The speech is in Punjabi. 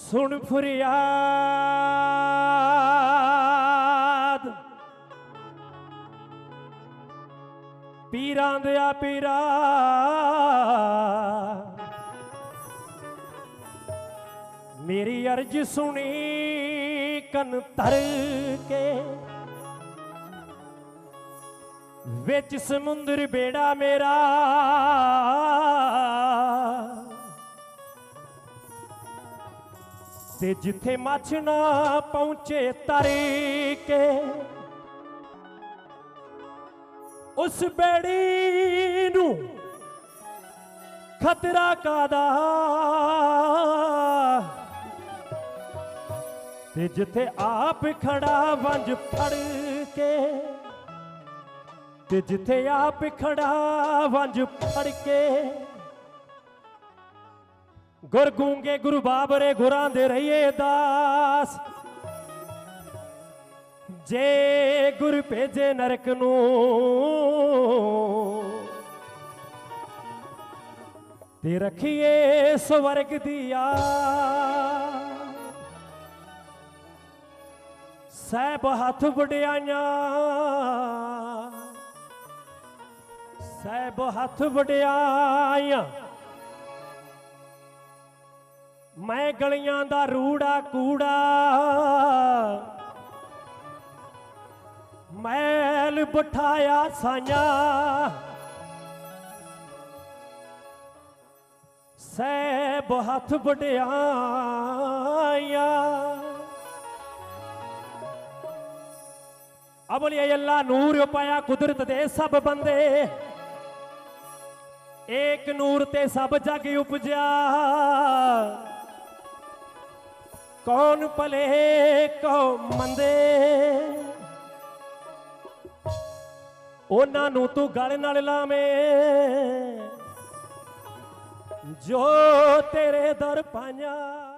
ਸੁਣ ਫਰਿਆਦ। ਪੀਰਾਂ ਦਿਆ ਪੀਰਾ। ਮੇਰੀ ਅਰਜ ਸੁਣੀ ਕੰਨ ਧਰ ਕੇ। ਵਿੱਚ ਸਮੁੰਦਰ ਬੇੜਾ ਮੇਰਾ। ਤੇ ਜਿੱਥੇ ਮੱਛ ਨਾ ਪਹੁੰਚੇ ਤਰ ਕੇ ਉਸ ਬੇੜੀ ਨੂੰ ਖਤਰਾ ਕਾਦਾ ਤੇ ਜਿੱਥੇ ਆਪ ਖੜਾ ਵੰਜ ਫੜ ਕੇ, ਤੇ ਜਿੱਥੇ ਆਪ ਖੜਾ ਵੰਜ ਫੜ ਕੇ ਗੁਰ ਗੂੰਗੇ ਗੁਰੂ ਬਾਬਰੇ ਗੁਰਾਂ ਦੇ ਰਹੀਏ ਦਾਸ। ਜੇ ਗੁਰ ਭੇਜੇ ਨਰਕ ਨੂੰ, ਤੇ ਰਖੀਏ ਸਵਰਗ ਦੀ ਆ। ਸਹਿਬ ਹੱਥ ਵਡਿਆਈਆਂ, ਸਹਿਬ ਹੱਥ ਵਡਿਆਈਆਂ। ਮੈਂ ਗਲੀਆਂ ਦਾ ਰੂੜਾ ਕੂੜਾ, ਮੈਲ ਬਿਠਾਇਆ ਸਾਇਆ ਸਹਿਬ ਹੱਥ ਵਡਿਆਈਆਂ। ਅਬਲੀ ਅੱਲਾ ਨੂਰ ਪਾਇਆ ਕੁਦਰਤ ਦੇ ਸਭ ਬੰਦੇ। ਏਕ ਨੂਰ ਤੇ ਸਭ ਜਗ ਉਪਜਿਆ। ਕੌਣ ਭਲੇ ਕੋ ਮੰਦੇ? ਉਹਨਾਂ ਨੂੰ ਤੂੰ ਗਲ ਨਾਲ ਲਾਵੇਂ। ਜੋ ਤੇਰੇ ਦਰ ਪਾਇਆ